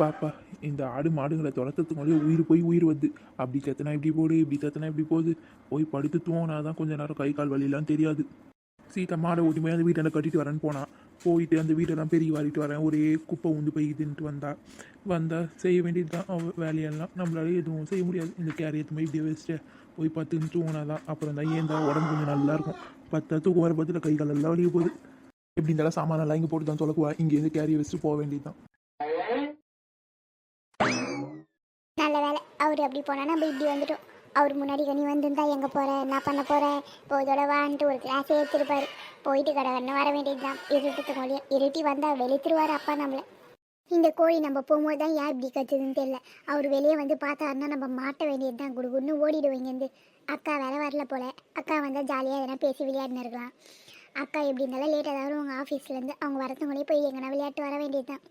பாப்பா இந்த ஆடு மாடுகளை துரத்துறதுக்குள்ளே உயிர் போய் உயிர் வருது. அப்படி தத்துனா இப்படி போடு இப்படி தத்துனா இப்படி போகுது. போய் படுத்து தூங்கினா தான் கொஞ்ச நேரம் கை கால் வலிலாம் தெரியாது. சீட்டை மாடை ஓட்டி போய் அந்த வீட்டில் கட்டிட்டு வரேன்னு போனான் போயிட்டு அந்த வீட்டெல்லாம் பெருகி வாரிட்டு வரேன். ஒரே குப்பை உந்து போய்க்குதுன்ட்டு வந்தா. வந்தால் செய்ய வேண்டியது தான் வேலையெல்லாம். நம்மளால எதுவும் செய்ய முடியாது. இந்த கேரியத்து எடுத்து போய் இப்படியே வச்சுட்டு போய் பத்துன்னு தூங்கினா தான் அப்புறம் தான் ஏந்தா உடம்பு கொஞ்சம் நல்லாயிருக்கும் பத்தா தூக்கம் வர பத்தில் கை கால் எல்லாம் வலிய போகுது. எப்படி இருந்தாலும் சாமானெல்லாம் இங்கே போட்டு தான் தொலைக்குவா இங்கேருந்து கேரியை வச்சுட்டு போக வேண்டியது தான் நல்ல வேலை அவர் அப்படி போனால் நம்ம இப்படி வந்துட்டோம். அவர் முன்னாடி கனி வந்திருந்தா எங்கே போகிற என்ன பண்ண போகிற இப்போ இதோட வான்ட்டு ஒரு கிளாஸ் ஏற்றிருப்பார் போயிட்டு கடகடன்னு வர வேண்டியது தான் இருட்டுக்கு மொழியும் இருட்டி வந்தால் வெளுத்துருவார் அப்பா நம்மளை. இந்த கோழி நம்ம போகும்போது தான் யார் இப்படி கத்துதுன்னு தெரியல. அவர் வெளியே வந்து பார்த்தாருன்னா நம்ம மாட்ட வேண்டியது தான் குடுகுன்னு ஓடிடுவோம் இங்கேருந்து அக்கா வேற வரல போல. அக்கா வந்தால் ஜாலியாக எதனா பேசி விளையாடினு இருக்கலாம். அக்கா எப்படி இருந்தாலும் லேட்டாக தான் அவங்க ஆஃபீஸ்லேருந்து அவங்க வரத்துக்குள்ளேயே போய் எங்கன்னா விளையாட்டு வர வேண்டியது தான்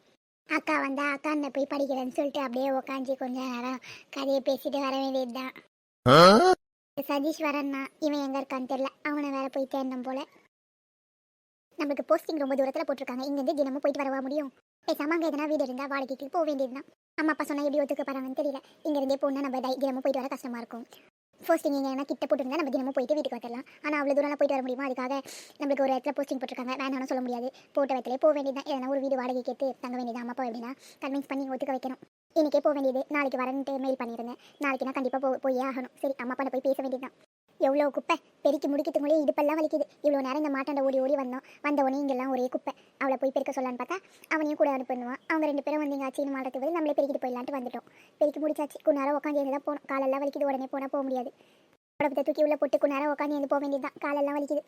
அக்கா வந்தா அக்கா என்ன போய் படிக்கிறேன்னு சொல்லிட்டு அப்படியே உக்காஞ்சி கொஞ்ச நேரம் கதையை பேசிட்டு வர வேண்டியது தான் சதீஷ் வரன்னா இவன் எங்க இருக்கான்னு தெரியல. அவனை வேற போய் தேடணும் போல. நம்மளுக்கு போஸ்டிங் ரொம்ப தூரத்துல போட்டிருக்காங்க. இங்கேருந்து தினமும் போயிட்டு வரவா முடியும்? பேசாம அங்கே எதனா வீடு இருந்தா வாடகைக்கு போக வேண்டியதுதான். அம்மா அப்பா சொன்னா எப்படி ஒத்துக்க போறாங்கன்னு தெரியல. இங்க இருந்தே போனா நம்ம தினமும் போயிட்டு வர கஷ்டமா இருக்கும். போஸ்டிங் இங்கே என்ன கிட்ட போட்டுருந்தா நம்ம தினமும் போயிட்டு வீட்டுக்கு வந்துடலாம் ஆனால் அவ்வளோ தூரம் போயிட்டு வர முடியுமா? அதுக்காக நம்மளுக்கு ஒரு இடத்துல போஸ்டிங் போட்டிருக்காங்க. வேணாலும் சொல்ல முடியாது. போட்ட இடத்துல போக வேண்டியதான் எதனா ஒரு வீடு வாடகை கேட்டு தங்க வேண்டியது? அம்மா அப்பா எப்படின்னா கன்வின்ஸ் பண்ணி ஒத்துக்க வைக்கணும். இன்னைக்கே போக வேண்டியது. நாளைக்கு வரன்ட்டு மெயில் பண்ணியிருந்தேன் நாளைக்கு நான் கண்டிப்பாக போ போய் ஆகணும். சரி அம்மா அப்பா போய் பேச வேண்டியதுதான். எவ்வளோ குப்பை? பெருக்கி முடிக்கிறதுக்குள்ளே இடுப்பெல்லாம் வலிக்குது. இவ்வளோ நேரம் இந்த மாட்டாண்ட ஓடி ஓடி வந்தோம் வந்த உடனே இங்கெல்லாம் ஒரே குப்பை. அவளை போய் பெருக்க சொல்லான்னு பார்த்தா அவனையும் கூட அனுப்பிடுவான் அவங்க ரெண்டு பேரும் வந்து இங்கே ஆச்சு மாட்டத்துக்கு பதில் நம்மளே பெருக்கிட்டு போயிடலான்ட்டு வந்துட்டோம். பெருக்கி முடிச்சாச்சு. கொஞ்ச நேரம் உட்காந்து தான் போகணும் காலெல்லாம் வலிக்குது உடனே போனால் போக முடியாது. உடம்பத்தை தூக்கி உள்ள போட்டு கொஞ்ச நேரம் உட்காந்து எழுந்து போக வேண்டியதுதான். காலெல்லாம் வலிக்குது.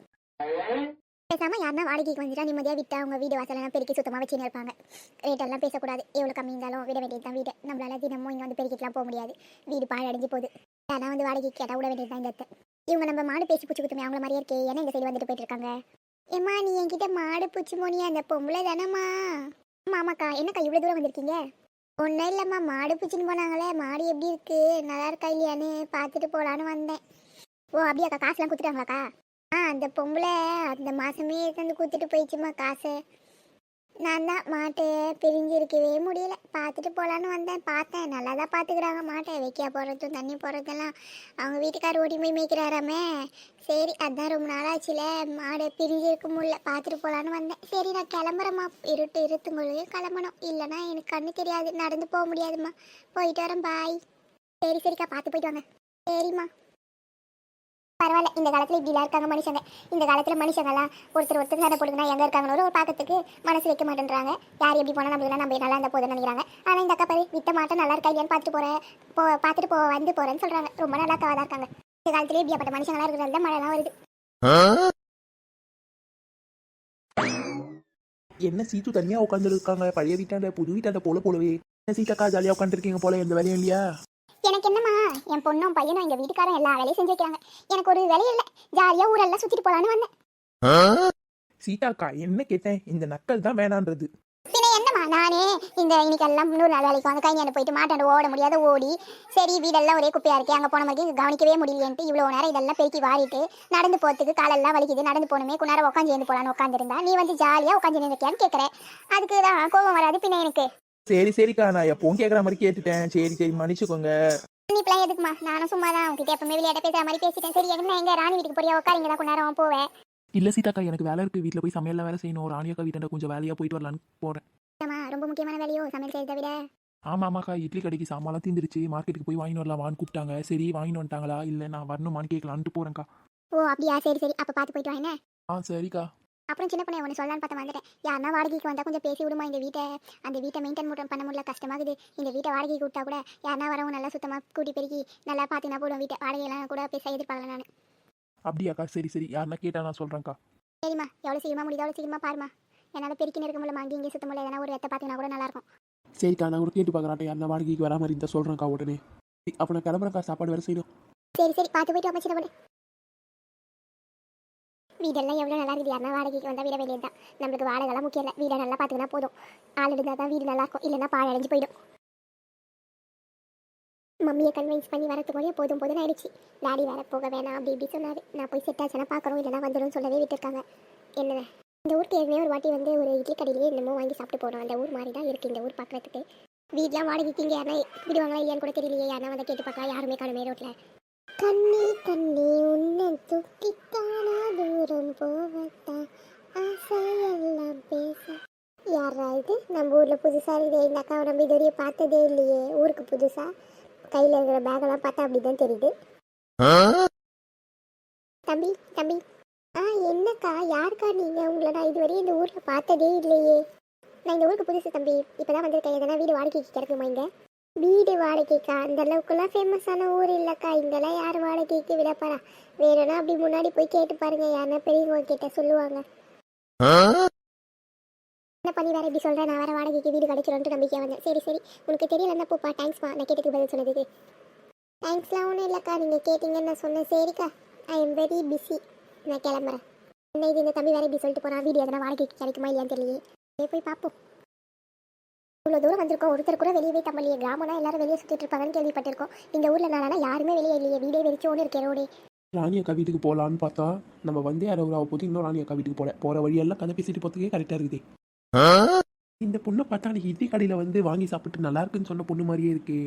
பேசாம யாருன்னா வாடகைக்கு வந்துட்டா நிம்மதியாக விட்டா அவங்க வீடு வாசலெல்லாம் பெருக்கி சுத்தமாக வச்சுன்னு இருப்பாங்க. ரேட்டெல்லாம் பேசக்கூடாது. எவ்வளோ கம்மி இருந்தாலும் விட வேண்டியது தான் வீடு. நம்மளால தினமும் இங்கே வந்து பெருக்கிட்டுலாம் போக முடியாது. வீடு பாழடைஞ்சு போகுது. ஆனால் வந்து வாடகைக்கு கேட்டால் விட வேண்டியது தான் இந்த இவங்க நம்ம மாடு பேசி பூச்சி குத்துமே அவங்கள மாதிரியே இருக்கே. ஏன்னா இந்த சைடு வந்துட்டு போயிட்டு இருக்காங்க ஏம்மா நீ என்கிட்ட மாடு பூச்சி மோனியா அந்த பொம்பளை தானம்மா? மாமாக்கா என்னக்கா இவ்வளோ தூரம் வந்திருக்கீங்க? ஒன்றும் இல்லைம்மா மாடு பூச்சின்னு போனாங்களே மாடு எப்படி இருக்கு? நல்லா இருக்கா இல்லையான்னு பார்த்துட்டு போகலான்னு வந்தேன். ஓ அப்படியாக்கா காசுலாம் கொடுத்துட்டாங்களாக்கா? ஆ அந்த பொம்பளை அந்த மாதமே எடுத்து கொடுத்துட்டு போயிடுச்சுமா காசு. நான் தான் மாட்டையை பிரிஞ்சு இருக்கவே முடியல. பார்த்துட்டு போகலான்னு வந்தேன். பார்த்தேன். நல்லா தான் பார்த்துக்கிறாங்க மாட்டை. வைக்க போகிறதும் தண்ணி போகிறதெல்லாம் அவங்க வீட்டுக்காரர் ஓடி போய் மேய்க்கிறாராமே. சரி அதான் ரொம்ப நாளாச்சுல. மாடை பிரிஞ்சு இருக்க முடியல. பார்த்துட்டு போகலான்னு வந்தேன். சரி நான் கிளம்புறேம்மா. இருட்டு இருத்துங்களையும் கிளம்பணும். இல்லைன்னா எனக்கு கண்ணு தெரியாது. நடந்து போக முடியாதும்மா. போயிட்டு வரேன். பாய். சரி சரிக்கா. பார்த்து போயிட்டு வாங்க. சரிம்மா. பரவாயில்ல இந்த காலத்தில் இப்படிலாம் இருக்காங்க மனுஷங்க. இந்த காலத்தில் மனுஷங்கெல்லாம் ஒருத்தர் ஒருத்தர் சண்டை போடுங்கன்னா எங்கே இருக்காங்கன்னு ஒரு பார்க்கறதுக்கு மனசு வைக்க மாட்டேன்றாங்க. யார் எப்படி போனால் நம்மளாம் நம்ம நல்லா இருந்தால் போதும்னு நினைக்கிறாங்க. ஆனால் இந்த அக்கா பாரு விட்ட மாட்டம் நல்லா இருக்கா இல்லையான்னு பார்த்துட்டு போகிறேன் போ பார்த்துட்டு போ வந்து போகிறேன்னு சொல்கிறாங்க ரொம்ப நல்லா அக்காவாக தான் இருக்காங்க. இந்த காலத்திலே இப்படியாப்பட்ட மனுஷங்களாம் இருக்கிறதால தான் மழைலாம் வருது. என்ன சீத்து தனியாக உட்காந்துருக்காங்க பழைய வீட்டாண்ட புது வீட்டாண்ட போல போலவே. என்ன சீட்டாக்கா ஜாலியாக உட்காந்துருக்கீங்க போல எந்த வேலையும் இல்லையா? எனக்கு என்னம்மா? என் பொண்ணும் பையனும் எங்கள் வீட்டுக்காரன் எல்லா வேலையும் செஞ்சு வைக்கிறாங்க. எனக்கு ஒரு வேலையும் இல்லை. ஜாலியாக ஊரெல்லாம் சுற்றிட்டு போகலான்னு வந்தேன். சீதாக்கா என்ன கேட்டேன்? இந்த நக்கல் தான் வேணான்றது. பின்ன என்னம்மா? நானே இந்த இன்னைக்கு எல்லாம் இன்னொரு நாள் வேலைக்கு வந்து கைஞாண்டு போயிட்டு மாட்டாண்டு ஓட முடியாத ஓடி சரி வீடெல்லாம் ஒரே குப்பையா இருக்கு அங்கே போன மாதிரி கவனிக்கவே முடியலையேன்ட்டு இவ்வளோ நேரம் இதெல்லாம் பெருக்கி வாரிட்டு நடந்து போகிறதுக்கு காலெல்லாம் வலிக்குது நடந்து போகணுமே கொஞ்ச நேரம் உட்காந்து போகலான்னு உட்காந்துருந்தா நீ வந்து ஜாலியாக உட்காந்து இருந்திருக்கியான்னு கேட்குறேன் அதுக்கு தான் கோபம் வராது பின்ன எனக்கு. சரி சரிக்கா நான் எப்பவும் கேட்குற மாதிரி கேட்டுட்டேன். சரி சரி மன்னிச்சுக்கோங்க. நீ பிள்ளை எதுக்குமா? நானும் சும்மா தான் உங்ககிட்ட எப்பவுமே விளையாட்ட பேசுற மாதிரி பேசிட்டேன். சரி என்ன எங்க ராணி வீட்டுக்கு போறியா? உட்காரிங்க தான் நேரம் போவேன் இல்லை சீதாக்கா எனக்கு வேலை இருக்குது வீட்டில் போய் சமையல்லாம் வேலை செய்யணும். ராணியாக்கா வீட்டாண்ட கொஞ்சம் வேலையாக போயிட்டு வரலான்னு போகிறேன் ஆமா ரொம்ப முக்கியமான வேலையோ? சமையல் செய்யறதை விட? ஆமாம் ஆமாக்கா. இட்லி கடைக்கு சாமான்லாம் தீந்துருச்சு. மார்க்கெட்டுக்கு போய் வாங்கிட்டு வரலாம் வான்னு கூப்பிட்டாங்க. சரி வாங்கிட்டு வந்துட்டாங்களா? இல்லை நான் வரணுமான்னு கேட்கலான்ட்டு போகிறேன்க்கா ஓ அப்படியா? சரி சரி. அப்ப பார்த்து போயிட்டு வா என்ன? ஆ சரிக்கா. அப்புறம் சின்ன பொண்ணு ஒன்று சொல்லலான்னு பார்த்து வந்துட்டேன். யாருன்னா வாடகைக்கு வந்தால் கொஞ்சம் பேசி விடுமா இந்த வீட்டை? அந்த வீட்டை மெயின்டைன் மட்டும் பண்ண முடியல கஷ்டமாகுது. இந்த வீட்டை வாடகைக்கு விட்டா கூட யாருன்னா வரவங்க நல்லா சுத்தமாக கூட்டி பெருக்கி நல்லா பார்த்துனா போடுவோம் வீட்டை. வாடகையெல்லாம் கூட பேச எதிர்பார்க்கல நான். அப்படியாக்கா சரி சரி. யாருன்னா கேட்டா நான் சொல்கிறேன்க்கா சரிம்மா எவ்வளோ சீக்கிரமா முடியுதோ அவ்வளோ சீக்கிரமா பாருமா என்னால் பெருக்கி இருக்க முடியல அங்கே இங்கே சுத்த முடியல. எதனா ஒரு இடத்த பார்த்தீங்கன்னா கூட நல்லா இருக்கும். சரிக்கா நான் கூட கேட்டு பார்க்குறாட்ടെ யாருன்னா வாடகைக்கு வரா மாதிரி இருந்தால் சொல்கிறேன்க்கா உடனே அப்போ நான் கிளம்புறேன்க்கா. சாப்பாடு வேறு செய்யணும். சரி சரி. பார்த்து போயிட்டு வா சின்ன வீடெல்லாம் எவ்வளோ நல்லா இருக்குது? யாருனா வாடகைக்கு வந்தால் விட வேண்டியது தான் நம்மளுக்கு வாடகைலாம் முக்கியம் இல்லை. வீடை நல்லா பார்த்துக்கினா போதும். ஆள் இருந்தால் தான் வீடு நல்லாயிருக்கும் இல்லைன்னா பாழ் அடைஞ்சு போயிடும். மம்மியை கன்வின்ஸ் பண்ணி வரத்துக்குள்ளே போதும் போதும் ஆயிடுச்சு. டாடி வேற போக வேணாம். அப்படி இப்படி சொன்னார். நான் போய் செட் ஆச்சுன்னா பார்க்குறோம் இல்லைனா வந்துடும் சொல்லவே விட்டுருக்காங்க. என்ன இந்த ஊருக்கு ஏற்கனவே ஒரு வாட்டி வந்து ஒரு இட்லி கடையிலேயே என்னமோ வாங்கி சாப்பிட்டு போனோம். அந்த ஊர் மாதிரி தான் இருக்குது இந்த ஊர் பார்க்குறதுக்கு. வீட்லாம் வாடகைக்கு இங்கே யாரா விடுவாங்களா இல்லையான்னு கூட தெரியலையே. யாரா வந்து கேட்டு பார்க்கலாம் யாருமே காணுமே ரோட்டில் கண்ணி தண்ணி உன்னை துக்கித்தானா. தூரம் போவத்தான் ஆசையெல்லாம் பேச. யாரா இது நம்ம ஊரில் புதுசாக இருக்குது. இந்த அக்காவை நம்ம இதுவரையும் பார்த்ததே இல்லையே. ஊருக்கு புதுசாக கையில் இருக்கிற பேக்கெல்லாம் பார்த்தா அப்படி தான் தெரியுது. தம்பி தம்பி. ஆ என்னக்கா? யாருக்கா நீங்கள் உங்களை நான் இதுவரையும் இந்த ஊரில் பார்த்ததே இல்லையே. நான் இந்த ஊருக்கு புதுசு தம்பி. இப்போ தான் வந்திருக்கேன். எதனா வீடு வாடகைக்கு கிடைக்குமா இங்கே? வீடு வாடகைக்கா. அந்த அளவுக்குலாம் ஃபேமஸான ஊர் இல்லைக்கா. இங்கெல்லாம் யார் வாடகைக்கு விடப்பாரா வேணும்னா அப்படி முன்னாடி போய் கேட்டு பாருங்க. யாருன்னா பெரியவங்க கிட்ட சொல்லுவாங்க. என்ன பண்ணி வேற இப்படி சொல்கிறேன் நான் வேற வாடகைக்கு வீடு கிடைச்சிடும்ட்டு நம்பிக்கை வந்தேன். சரி சரி. உனக்கு தெரியல போப்பா? தேங்க்ஸ்ப்பா நான் கேட்டதுக்கு பதில் சொன்னதுக்கு. தேங்க்ஸ்லாம் ஒன்றும் இல்லைக்கா. நீங்கள் கேட்டிங்கன்னு நான் சொன்னேன். சரிக்கா. ஐ எம் வெரி பிஸி நான் கிளம்புறேன். என்ன இது இந்த தம்பி வேற இப்படி சொல்லிட்டு போகிறான் வீடு எதனா வாடகைக்கு கிடைக்குமா இல்லையான்னு தெரியலையே. போய் பார்ப்போம் இவ்வளோ தூரம் வந்திருக்கோம். ஒருத்தர் கூட வெளியவே தம்பலையே கிராமம்னா எல்லாரும் வெளியே சுற்றிட்டு இருப்பாங்கன்னு கேள்விப்பட்டிருக்கோம். இந்த ஊரில் நானா யாருமே வெளியே இல்லையே. வீடே வெறிச்சோன்னு இருக்கே ரோடே. ராணி அக்கா வீட்டுக்கு போகலான்னு பார்த்தா நம்ம வந்தே அரை ஒரு போது இன்னும் ராணி அக்கா வீட்டுக்கு போல. போகிற வழியெல்லாம் கதை பேசிட்டு போகிறதுக்கே கரெக்டாக இருக்குது. இந்த பொண்ணை பார்த்தா அன்னைக்கு இட்லி கடையில் வந்து வாங்கி சாப்பிட்டு நல்லா இருக்குன்னு சொன்ன பொண்ணு மாதிரியே இருக்கே.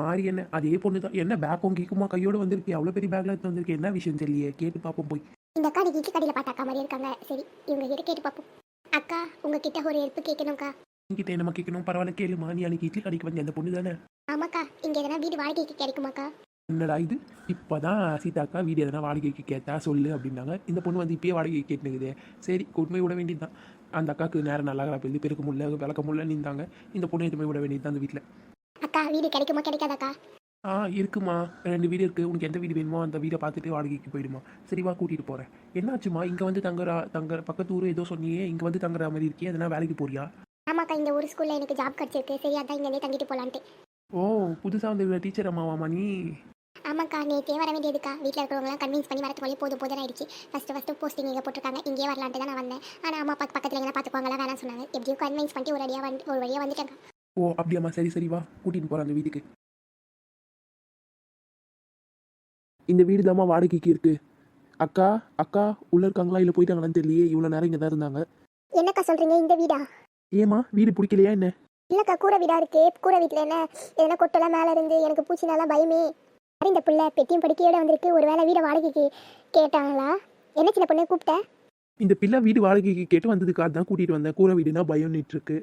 மாறி என்ன? அதே பொண்ணு தான். என்ன பேக்கும் கீக்குமா கையோடு வந்திருக்கு. அவ்வளோ பெரிய பேக்கில் எடுத்து வந்திருக்கு. என்ன விஷயம் தெரியலையே? கேட்டு பார்ப்போம் போய். இந்த அக்கா இட்லி கடையில் பார்த்த அக்கா மாதிரி இருக்காங்க. சரி இவங்க கிட்ட கேட்டு பார்ப்போம். அக்கா உங்ககிட்ட ஒரு ஹெல்ப் கேட்கணும்க்கா. என்கிட்ட என்ன கேட்கணும் பரவாயில்ல கேளுமா நீ அன்னைக்கு இட்லி கடைக்கு வந்து அந்த பொண்ணு தானே? ஆமாக்கா இங்கே எதனா வீடு வாடகைக்கு கிடைக்குமாக்கா? என்னடா இது? இப்போதான் சீதாக்கா வீடு எதனா வாடகைக்கு கேட்டா சொல்லு அப்படின்னாங்க. இந்த பொண்ணு வந்து இப்பயே வாடகைக்கு கேட்டுனுக்குது. சரி கொண்டு விட வேண்டியது தான் அந்த அக்காவுக்கு நேரம் நல்லா போய் பெருக்க முடியல விளக்க முடியல நின்றாங்க இந்த பொண்ணு எதுவுமே விட வேண்டியது தான் அந்த வீட்டில் அக்கா வீடு கிடைக்குமா கிடைக்காதாக்கா? ஆ இருக்குமா. ரெண்டு வீடு இருக்குது உனக்கு எந்த வீடு வேணுமோ அந்த வீடை பார்த்துட்டு வாடகைக்கு போயிடுமா. சரி வா கூட்டிகிட்டு போகிறேன் என்னாச்சுமா இங்கே வந்து தங்குற தங்குற பக்கத்து ஊர் ஏதோ சொன்னியே இங்கே வந்து தங்குற மாதிரி இருக்கியே எதனா வேலைக்கு போறியா? ஆமாக்கா இந்த ஒரு ஸ்கூலில் எனக்கு ஜாப் கிடச்சிருக்கு. சரி அதான் இங்கே தங்கிட்டு போகலான்ட்டு ஓ புதுசாக வந்து டீச்சர் அம்மாவாமா நீ ஆமாக்கா நேற்றே வர வேண்டியதுக்கா. வீட்டில் இருக்கிறவங்களாம் கன்வின்ஸ் பண்ணி வரதுக்குள்ளே போதும் போதும் ஆயிடுச்சு. ஃபஸ்ட்டு ஃபஸ்ட்டு போஸ்டிங் இங்கே போட்டிருக்காங்க. இங்கேயே வரலான்ட்டு தான் நான் வந்தேன். ஆனால் அம்மா பார்த்து பக்கத்தில் எங்கே பார்த்துக்குவாங்களா வேணாம் சொன்னாங்க. எப்படியோ கன்வின்ஸ் பண்ணிட்டு ஒரு அடியாக வந்து ஒரு வழியாக வந்துட்டாங்க ஓ அப்படியாம்மா சரி சரி வா. கூட்டிகிட்டு போகிறேன் அந்த வீட்டுக்கு. இந்த வீடு தாம்மா வாடகைக்கு இருக்கு. அக்கா அக்கா உள்ள இருக்காங்களா இல்லை போயிட்டாங்களான்னு தெரியலையே. இவ்வளோ நேரம் இங்கே தான் இருந்தாங்க. என்னக்கா சொல்கிறீங்க இந்த வீடா? ஏம்மா வீடு பிடிக்கலையா என்ன? இல்லைக்கா கூரை வீடா இருக்கு கூரை வீட்டில் என்ன? எதனா கொட்டெல்லாம் மேலே இருந்து எனக்கு பூச்சினாலாம் பயமே. இந்த பிள்ளை? பெட்டியும் படிக்கையோட வந்திருக்கு ஒரு வேளை வீடை வாடகைக்கு கேட்டாங்களா? என்ன சின்ன பொண்ணு கூப்பிட்டேன் இந்த பிள்ளை வீடு வாடகைக்கு கேட்டு வந்ததுக்கு அதான் கூட்டிகிட்டு வந்தேன். கூரை வீடுனா பயம்னுட்டு இருக்கு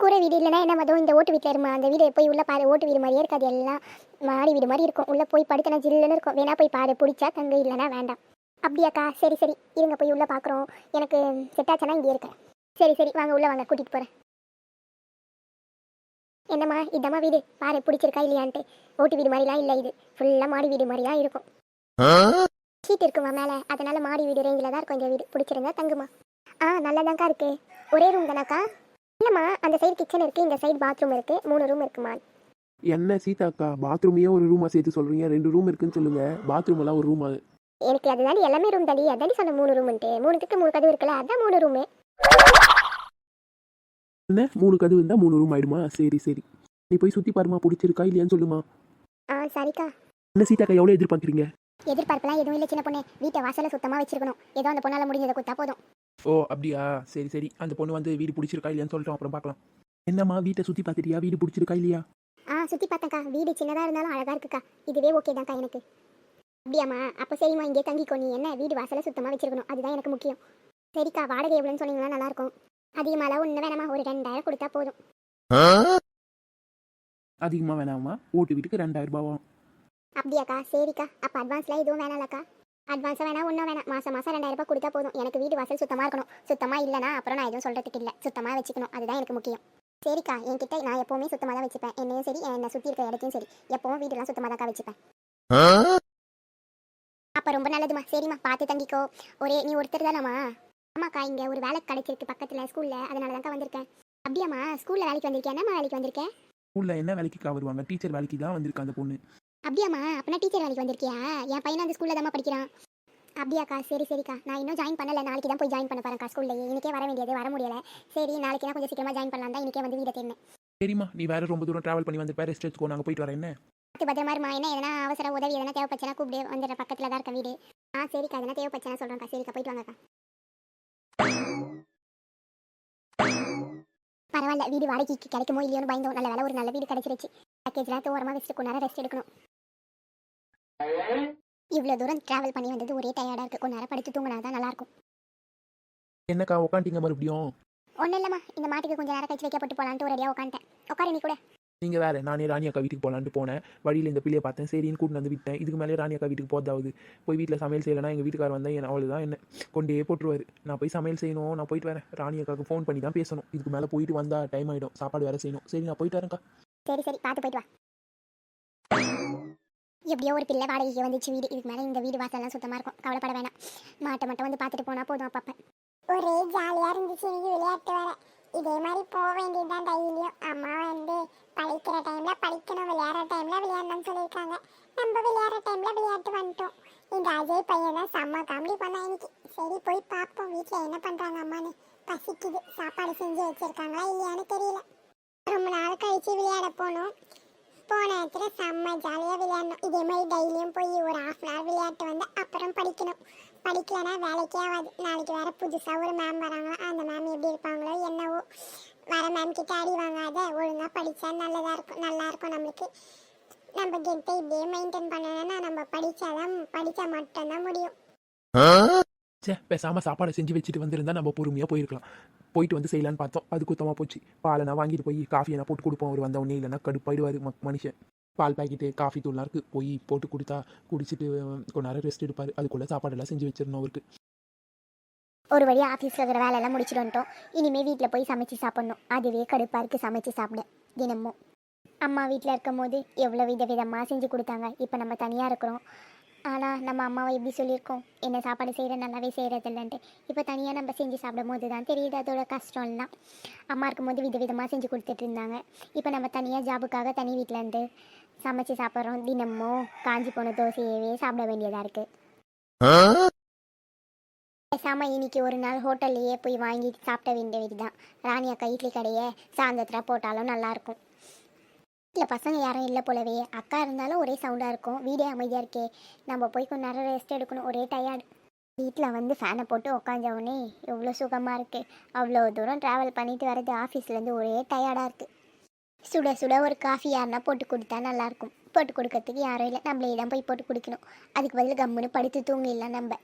கூரை வீடு இல்லைன்னா என்ன மதம்? இந்த ஓட்டு வீட்டில் இருமா? அந்த வீடு போய் உள்ளே பாரு ஓட்டு வீடு மாதிரியே இருக்காது. எல்லாம் மாடி வீடு மாதிரி இருக்கும். உள்ளே போய் படுத்தனா ஜில்லுன்னு இருக்கும். வேணா போய் பாரு பிடிச்சா தங்க இல்லைன்னா வேண்டாம். அப்படியாக்கா சரி சரி. இருங்க போய் உள்ளே பார்க்குறோம் எனக்கு செட் ஆச்சுன்னா இங்கே இருக்கேன். சரி சரி வாங்க உள்ளே வாங்க கூட்டிகிட்டு போகிறேன் என்னம்மா இதம்மா வீடு? பாரு பிடிச்சிருக்கா இல்லையான்ட்டு. ஓட்டு வீடு மாதிரிலாம் இல்லை இது. ஃபுல்லாக மாடி வீடு மாதிரி தான் இருக்கும் சீட் இருக்குமா மேலே. அதனால மாடி வீடு ரேஞ்சில் தான் இருக்கும் இந்த வீடு. பிடிச்சிருந்தா தங்குமா. ஆ நல்லாதான்க்கா இருக்கு. ஒரே ரூம் தானக்கா? இல்லைம்மா அந்த சைடு கிச்சன் இருக்கு இந்த சைடு பாத்ரூம் இருக்கு. மூணு ரூம் இருக்குமா? என்ன சீதாக்கா? பாத்ரூமையே ஒரு ரூமா சேர்த்து சொல்கிறீங்க ரெண்டு ரூம் இருக்குன்னு சொல்லுங்க. பாத்ரூம் எல்லாம் ஒரு ரூம் எனக்கு அதுதாண்டி எல்லாமே ரூம் தாண்டி அதாண்டி சொன்ன மூணு ரூம்ன்ட்டு மூணுத்துக்கு மூணு கதவு இருக்குல்ல அதான் மூணு ரூமு என்ன மூணு கதவு இருந்தால் மூணு ரூம் ஆயிடுமா? சரி சரி. நீ போய் சுற்றி பாருமா பிடிச்சிருக்கா இல்லையான்னு சொல்லுமா ஆ சரிக்கா. என்ன சீதாக்கா எவ்வளோ எதிர்பார்க்குறீங்க? எதிர்பார்ப்பெல்லாம் எதுவும் இல்லை சின்ன பொண்ணு. வீட்டை வாசலை சுத்தமாக வச்சிருக்கணும். ஏதோ அந்த பொண்ணால் முடிஞ்சதை கொடுத்தா போதும். ஓ அப்படியா? சரி சரி. அந்த பொண்ணு வந்து வீடு பிடிச்சிருக்கா இல்லையான்னு சொல்லிட்டோம் அப்புறம் பார்க்கலாம். என்னம்மா வீட்டை சுற்றி பார்த்துட்டியா? வீடு பிடிச்சிருக்கா இல்லையா? ஆ சுற்றி பார்த்தேன்க்கா. வீடு சின்னதாக இருந்தாலும் அழகாக இருக்குக்கா. இதுவே ஓகே தான்க்கா எனக்கு. அப்படியாம்மா அப்போ சரிம்மா இங்கே தங்கிக்கோ. நீ என்ன வீடு வாசலை சுத்தமாக வச்சிருக்கணும். அதுதான் எனக்கு முக்கியம். சரிக்கா வாடகை எவ்வளோன்னு சொன்னீங்கன்னா நல்லாயிருக்கும் அதிகமாலாம் ஒன்று வேணாமா? ஒரு ரெண்டாயிரம் கொடுத்தா போதும். அதிகமாக வேணாமா? ஓட்டு வீட்டுக்கு ரெண்டாயிரம் ரூபாவும் அப்படியாக்கா? சரிக்கா. அப்போ அட்வான்ஸ்லாம் எதுவும் வேணாம்லக்கா. அட்வான்ஸாக வேணா ஒன்றும் வேணாம். மாதம் மாதம் ரெண்டாயிரம் ரூபாய் கொடுத்தா போதும். எனக்கு வீடு வாசல் சுத்தமாக இருக்கணும். சுத்தமாக இல்லைனா அப்புறம் நான் எதுவும் சொல்கிறதுக்கு இல்லை. சுத்தமாக வச்சுக்கணும். அதுதான் எனக்கு முக்கியம். சரிக்கா. என்கிட்ட நான் எப்போவுமே சுத்தமாக தான் வச்சுப்பேன். என்னையும் சரி என்னை சுற்றி இருக்கிற இடத்தையும் சரி. எப்போவும் வீடெல்லாம் சுத்தமாக தான்க்கா வச்சுப்பேன் அப்போ ரொம்ப நல்லதுமா? சரிம்மா. பார்த்து தங்கிக்கோ. ஒரே நீ ஒருத்தர் தானம்மா? ஆமாக்கா இங்கே ஒரு வேலை கிடைச்சிருக்கு பக்கத்தில் ஸ்கூலில். அதனால தான்க்கா வந்திருக்கேன். அப்படியாம்மா ஸ்கூலில் வேலைக்கு வந்திருக்கேன் என்னம்மா வேலைக்கு வந்திருக்கேன் ஸ்கூலில் என்ன வேலைக்குக்கா வருவாங்க? டீச்சர் வேலைக்கு தான் வந்திருக்கா அந்த பொண்ணு. அப்படியாம்மா அப்பனா டீச்சர் வேலைக்கு வந்திருக்கியா? என் பையன் அந்த ஸ்கூல்ல தான் படிக்கிறான். அப்படியாக்கா சரி சரிக்கா. நான் இன்னும் ஜாயின் பண்ணல. நாளைக்கு தான் போய் ஜாயின் பண்ண போறேன்க்கா ஸ்கூல்ல இன்னைக்கே வர வேண்டியது வர முடியல. சரி நாளைக்கு நான் கொஞ்சம் சீக்கிரமா ஜாயின் பண்ணலாம் தான் இன்னைக்கே வந்து வீட தேடினேன். சரிம்மா நீ வேற ரொம்ப தூரம் ட்ராவல் பண்ணி வந்து ரெஸ்ட் எடுத்துக்கோ நாங்கள் போயிட்டு வரேன் என்ன? பார்த்து பத்திரமா இருமா என்ன எதனா அவசர உதவி எதனா தேவைப்பச்சுனா கூப்பிடு. வந்துடுற பக்கத்துல தான் இருக்க வீடு. ஆ சரிக்கா எதனா தேவைப்பச்சுனா சொல்றேன்க்கா. சரிக்கா போயிட்டு வாங்கக்கா. பரவாயில்ல வீடு வாடகைக்கு கிடைக்குமோ இல்லையோன்னு பயந்தோம். நல்ல வேலை ஒரு நல்ல வீடு கிடைச்சிருச்சு. பேக்கேஜ்லாம் ஓரமாக வச்சுட்டு கொஞ்ச நேரம் ரெஸ்ட் எடுக்கணும். இவ்வளோ தூரம் டிராவல் பண்ணி வந்தது ஒரே டயர்டாக இருக்குது கொஞ்ச நேரம் படுத்து தூங்கினா தான் நல்லாயிருக்கும். என்னக்கா உக்காண்டிங்க மறுபடியும்? ஒன்றும் இல்லைம்மா. இந்த மாட்டுக்கு கொஞ்சம் நேரம் கழிச்சு வைக்கப்பட்டு போகலான்ட்டு ஒரு ரெடியாக உட்காந்துட்டேன் உட்காரு நீ கூட. நீங்கள் வேறு நானே ராணி அக்கா வீட்டுக்கு போகலான்ட்டு போனேன். வழியில் இந்த பிள்ளையை பார்த்தேன். சரின்னு கூட்டு வந்து விட்டேன். இதுக்கு மேலே ராணி அக்கா வீட்டுக்கு போதாவது போய் வீட்டில் சமையல் செய்யலைன்னா எங்கள் வீட்டுக்கார் வந்தால் என்ன அவள் தான் என்ன கொண்டே போட்டுருவாரு. நான் போய் சமையல் செய்யணும். நான் போயிட்டு வரேன். ராணி அக்காவுக்கு ஃபோன் பண்ணி தான் பேசணும். இதுக்கு மேலே போயிட்டு வந்தால் டைம் ஆகிடும் சாப்பாடு வேறு செய்யணும். சரி நான் போயிட்டு வரேன்க்கா. சரி சரி. பார்த்து போயிட்டு வா. எப்படியோ ஒரு பிள்ளை வாடகைக்கு வந்துச்சு வீடு. இதுக்கு மேலே இந்த வீடு வாசல்லாம் சுத்தமாக இருக்கும். கவலைப்பட வேணாம். மாட்டை மட்டும் வந்து பார்த்துட்டு போனால் போதும் அப்பப்போ. ஒரே ஜாலியாக இருந்துச்சு. விளையாட்டு வர இதே மாதிரி போக வேண்டியதுதான் தைரியம் அம்மா வந்து படிக்கிற டைமில் படிக்கணும் விளையாடுற டைமில் விளையாடணும்னு சொல்லியிருக்காங்க நம்ம விளையாடுற டைமில் விளையாட்டு வந்துட்டோம் இந்த அஜய் பையன் தான் செம்ம காமெடி பண்ணா இன்னைக்கு சரி போய் பார்ப்போம் வீட்டில் என்ன பண்ணுறாங்க அம்மான்னு பசிக்குது சாப்பாடு செஞ்சு வச்சிருக்காங்களா இல்லையான்னு தெரியல ரொம்ப நாள் கழிச்சு விளையாட போனோம் போன இடத்துல செம்ம ஜாலியாக விளையாடணும் இதே மாதிரி டெய்லியும் போய் ஒரு ஹாஃப் அன் ஹவர் விளையாட்டு வந்து அப்புறம் படிக்கணும் படிக்கலைன்னா வேலைக்கே ஆகாது நாளைக்கு வேற புதுசாக ஒரு மேம் வராங்களா அந்த மேம் எப்படி இருப்பாங்களோ என்னவோ. வர மேம் கிட்ட அடி வாங்காத ஒழுங்காக படித்தா நல்லதாக இருக்கும் நல்லா இருக்கும் நம்மளுக்கு. நம்ம கெட்டை இப்படியே மெயின்டைன் பண்ணணும்னா நம்ம படித்தாதான் படித்தா மட்டும்தான் முடியும். சே பேசாமல் செஞ்சு வச்சுட்டு வந்திருந்தா நம்ம பொறுமையாக போயிருக்கலாம். போயிட்டு வந்து செய்யலான்னு பார்த்தோம். அது குத்தமாக போச்சு. பாலை வாங்கிட்டு போய் காஃபி நான் போட்டு கொடுப்போம். அவர் வந்த உடனே இல்லைன்னா கடுப்பாயிடுவார் மனுஷன். பால் பாக்கெட்டு காஃபி தூள்லாம் இருக்குது போய் போட்டு கொடுத்தா குடிச்சிட்டு கொஞ்ச நேரம் ரெஸ்ட் எடுப்பார். அதுக்குள்ளே சாப்பாடெல்லாம் செஞ்சு வச்சிடணும் அவருக்கு. ஒரு வழியாக ஆஃபீஸில் இருக்கிற வேலையெல்லாம் முடிச்சுட்டு வந்துட்டோம். இனிமேல் வீட்டில் போய் சமைச்சு சாப்பிட்ணும். அதுவே கடுப்பாக இருக்குது சமைச்சு சாப்பிட. தினமும். அம்மா வீட்டில் இருக்கும் போது எவ்வளோ வித விதமாக செஞ்சு கொடுத்தாங்க. இப்போ நம்ம தனியாக இருக்கிறோம். ஆனால் நம்ம அம்மாவை எப்படி சொல்லியிருக்கோம்? என்ன சாப்பாடு செய்கிற நல்லாவே செய்கிறதில்லன்ட்டு இப்போ தனியாக நம்ம செஞ்சு சாப்பிடும் போது தான் தெரியுது அதோட கஷ்டம்லாம். அம்மா இருக்கும்போது வித விதமாக செஞ்சு கொடுத்துட்டு இருந்தாங்க. இப்போ நம்ம தனியாக ஜாபுக்காக தனி வீட்டில் இருந்து சமைச்சு சாப்பிட்றோம். தினமும் காஞ்சி போன தோசையவே சாப்பிட வேண்டியதாக இருக்குது பேசாம இன்னைக்கு ஒரு நாள் ஹோட்டல்லையே போய் வாங்கி சாப்பிட வேண்டிய வீடுதான். ராணி அக்கா இட்லி கடையை சாயந்தரத்தில் போட்டாலும் நல்லாயிருக்கும் இல்லை பசங்க யாரும் இல்லை போலவே. அக்கா இருந்தாலும் ஒரே சவுண்டாக இருக்கும். வீடே அமைதியாக இருக்கே. நம்ம போய் கொஞ்ச நேரம் ரெஸ்ட் எடுக்கணும். ஒரே டயர்டு வீட்டில் வந்து ஃபேனை போட்டு உட்காந்த உடனே எவ்வளோ சுகமாக இருக்குது அவ்வளோ தூரம் ட்ராவல் பண்ணிட்டு வர்றது ஆஃபீஸ்லேருந்து ஒரே டயர்டாக இருக்குது சுட சுட ஒரு காஃபி யாருன்னா போட்டு கொடுத்தா நல்லாயிருக்கும். போட்டு கொடுக்கறதுக்கு யாரும் இல்லை. நம்மளே தான் போய் போட்டு குடிக்கணும். அதுக்கு பதில் கம்முன்னு படுத்து தூங்கிடலாம் நம்ம.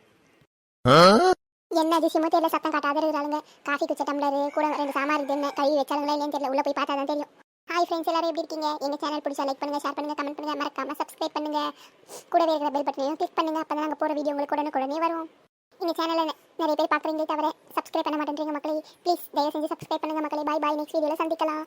என்ன அதிசயமோ தெரியல. சத்தம் காட்டாத இருக்கிறாளுங்க. காஃபி குச்ச டம்ளர் கூட ரெண்டு சாமான் இருக்குது என்ன? கை வச்சாலுங்களா இல்லைன்னு தெரியல. உள்ள போய் பார்த்தா தான் தெரியும். ஹாய் ஃப்ரெண்ட்ஸ் எல்லாரும் எப்படி இருக்கீங்க? எங்க சேனல் பிடிச்சா லைக் பண்ணுங்க ஷேர் பண்ணுங்க கமெண்ட் பண்ணுங்க. மறக்காம சப்ஸ்கிரைப் பண்ணுங்க. கூடவே இருக்கிற பெல் பட்டனையும் கிளிக் பண்ணுங்க. அப்பதான் நாங்க போற வீடியோ உங்களுக்கு உடனே உடனே வரும் எங்க சேனல்ல நிறைய பேர் பார்க்குறீங்களே தவிர சப்ஸ்கிரைப் பண்ண மாட்டேன்றீங்க மக்களே. ப்ளீஸ் தயவு செஞ்சு சப்ஸ்கிரைப் பண்ணுங்க மக்களே. பாய் பாய் நெக்ஸ்ட் வீடியோல சந்திக்கலாம்.